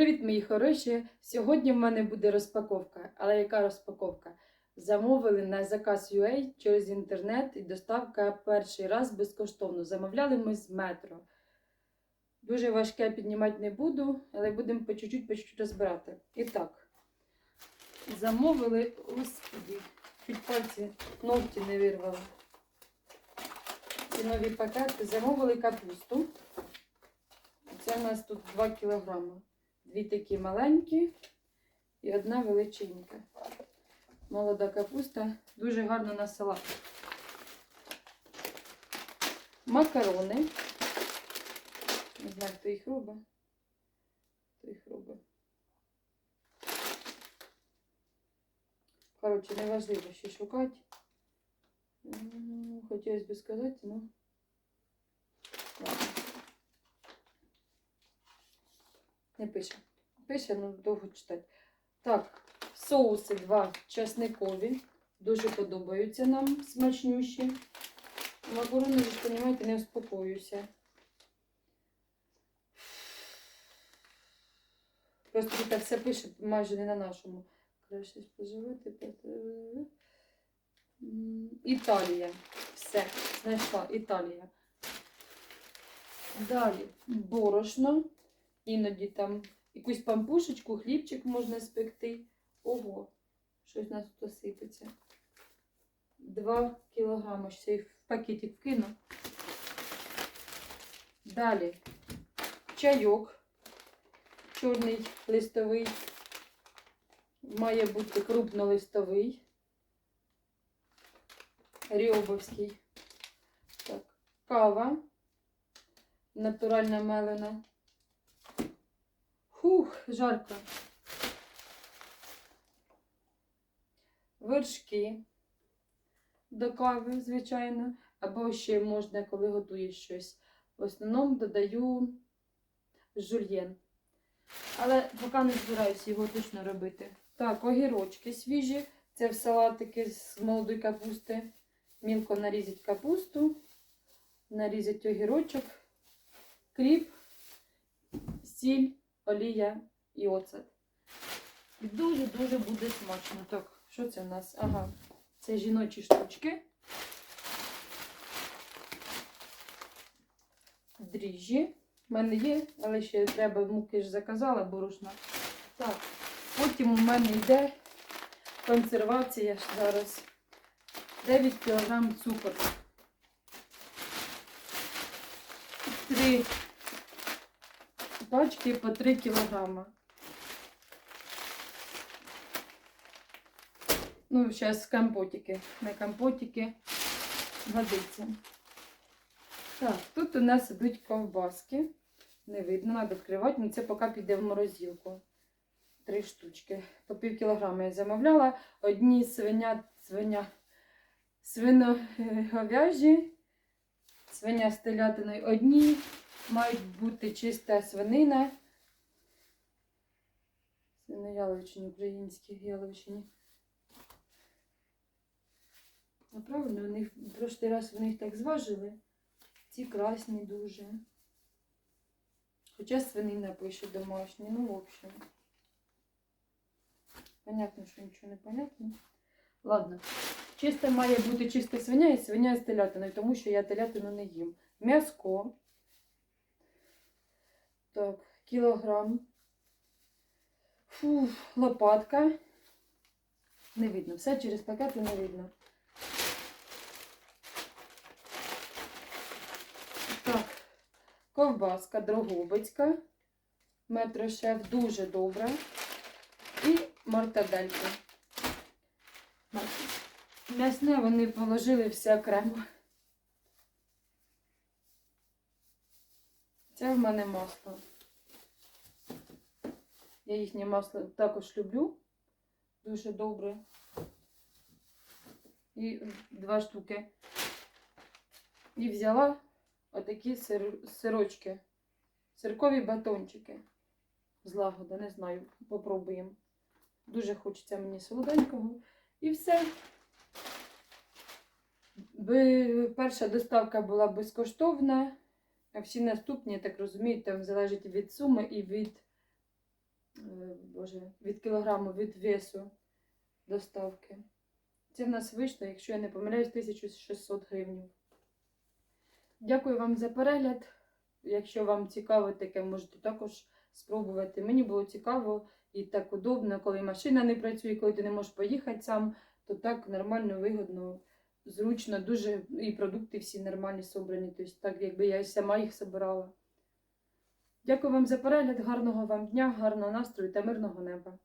Привіт, мої хороші! Сьогодні в мене буде розпаковка. Але яка розпаковка? Замовили на заказ UA через інтернет і доставка перший раз безкоштовно. Замовляли ми з метро. Дуже важке піднімати не буду, але будемо по чуть-чуть, по чуть-чуть розбирати. І так, замовили, господі, чуть пальці ногті не вирвали. Ці нові пакети. Замовили капусту. Це у нас тут 2 кілограми. Дві такі маленькі і одна величенька. Молода капуста, дуже гарно на салат. Макарони. Не знаю, хто їх робить. Хто їх робить. Коротше, неважливо ще шукати. Хотілося б сказати, ну. Ладно. Не пише. Пише, ну довго читати. Так, соуси два часникові. Дуже подобаються нам смачнющі. Макарони, ви ж розумієте, не успокоюся. Просто тут все пише майже не на нашому. Краще споживати. Італія. Все, знайшла Італія. Далі борошно. Іноді там якусь пампушечку, хлібчик можна спекти. Ого, щось у нас тут сипеться. Два кілограми. Ще їх в пакетик вкину. Далі чайок. Чорний листовий. Має бути крупнолистовий. Ріобовський. Так. Кава. Натуральна мелена. Хух, жарко. Вершки до кави, звичайно. Або ще можна, коли готуєш щось. В основному додаю жульєн. Але поки не збираюся його точно робити. Так, огірочки свіжі. Це в салатики з молодої капусти. Мілко нарізати капусту, нарізати огірочок, кріп, сіль олія і оцет. І дуже-дуже буде смачно. Так, що це в нас? Ага, це жіночі штучки. Дріжджі. У мене є, але ще треба муки ж заказала, борошна. Так, потім у мене йде консервація ж зараз. 9 кг цукор. 3 пачки по 3 кілограма. Ну, зараз компотики. Не компотики годиться. Так, тут у нас ідуть ковбаски. Не видно, треба відкривати, але це поки піде в морозилку. Три штучки. По пів кілограма я замовляла. Одні свиня, свиня, свиноговяжі, свиня з телятиною одні. Мають бути чиста свинина. Свинояловичині, українські яловичині. А правильно, у них прошлий раз вони їх так зважили. Ці красні дуже. Хоча свинина пише домашні, ну в общем. Понятно, що нічого не понятно. Ладно. Чиста має бути чиста свиня і свиня з телятиною, тому що я телятину не їм. М'яско. Так, кілограм. Фу, лопатка. Не видно. Все через пакети не видно. Так, ковбаска Дрогобицька. Метрошеф дуже добра. І мартадельки. М'ясне вони положили все окремо. Це в мене масло. Я їхнє масло також люблю. Дуже добре. І два штуки. І взяла отакі сир... сирочки. Сиркові батончики. З лагода, не знаю, попробуємо. Дуже хочеться мені солоденького. І все. Перша доставка була безкоштовна. А всі наступні, я так розумію, там залежить від суми і від е, Боже, від кілограму від весу доставки. Це в нас вийшло, якщо я не помиляюсь, 1600 гривень. Дякую вам за перегляд. Якщо вам цікаво таке, можете також спробувати. Мені було цікаво і так удобно, коли машина не працює, коли ти не можеш поїхати сам, то так нормально, вигодно, зручно, дуже і продукти всі нормальні собрані. Тобто, так якби я сама їх собирала. Дякую вам за перегляд, гарного вам дня, гарного настрою та мирного неба.